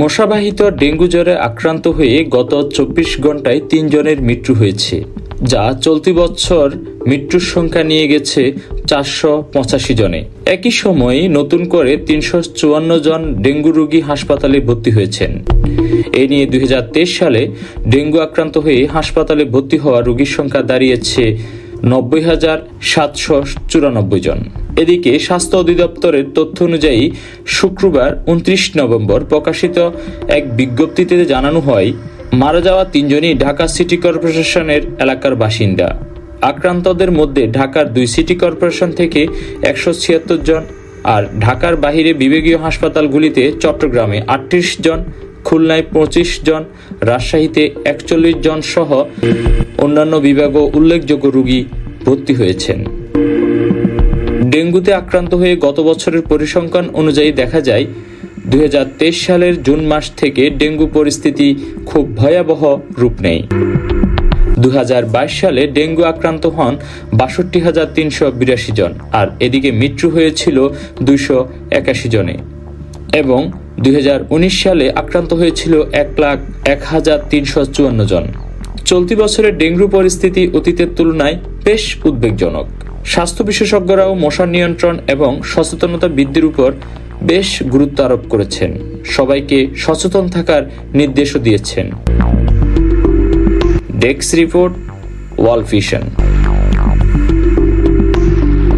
মশাবাহিত ডেঙ্গু জ্বরে আক্রান্ত হয়ে গত চব্বিশ ঘন্টায় তিনজনের মৃত্যু হয়েছে, যা চলতি বছর মৃত্যুর সংখ্যা নিয়ে গেছে চারশো পঁচাশি জনে। একই সময়ে নতুন করে তিনশো চুয়ান্ন জন ডেঙ্গু রোগী হাসপাতালে ভর্তি হয়েছেন। এ নিয়ে দু হাজার তেইশ সালে ডেঙ্গু আক্রান্ত হয়ে হাসপাতালে ভর্তি হওয়া রোগীর সংখ্যা দাঁড়িয়েছে নব্বই হাজার সাতশো চুরানব্বই জন। এদিকে স্বাস্থ্য অধিদপ্তরের তথ্য অনুযায়ী শুক্রবার উনত্রিশ নভেম্বর প্রকাশিত এক বিজ্ঞপ্তিতে জানানো হয়, মারা যাওয়া তিনজনই ঢাকা সিটি কর্পোরেশনের এলাকার বাসিন্দা। আক্রান্তদের মধ্যে ঢাকার দুই সিটি কর্পোরেশন থেকে একশো ছিয়াত্তর জন আর ঢাকার বাহিরে বিভাগীয় হাসপাতালগুলিতে চট্টগ্রামে আটত্রিশ জন, খুলনায় পঁচিশ জন, রাজশাহীতে একচল্লিশ জন সহ অন্যান্য বিভাগও উল্লেখযোগ্য রোগী ভর্তি হয়েছেন। ডেঙ্গুতে আক্রান্ত হয়ে গত বছরের পরিসংখ্যান অনুযায়ী দেখা যায়, দুই হাজার তেইশ সালের জুন মাস থেকে ডেঙ্গু পরিস্থিতি খুব ভয়াবহ রূপ নেয়। দু হাজার বাইশ সালে ডেঙ্গু আক্রান্ত হন বাষট্টি হাজার তিনশো বিরাশি জন, আর এদিকে মৃত্যু হয়েছিল দুইশো একাশি জনে। এবং দুই হাজার উনিশ সালে আক্রান্ত হয়েছিল এক লাখ এক হাজার তিনশো চুয়ান্ন জন। চলতি বছরের ডেঙ্গু পরিস্থিতি অতীতের তুলনায় বেশ উদ্বেগজনক। স্বাস্থ্য বিশেষজ্ঞরাও মশা নিয়ন্ত্রণ এবং সচেতনতা বৃদ্ধির উপর বেশ গুরুত্ব আরোপ করেছেন। সবাইকে সচেতন থাকার নির্দেশও দিয়েছেন। ডেক্স রিপোর্ট, ওয়াল ভিশন।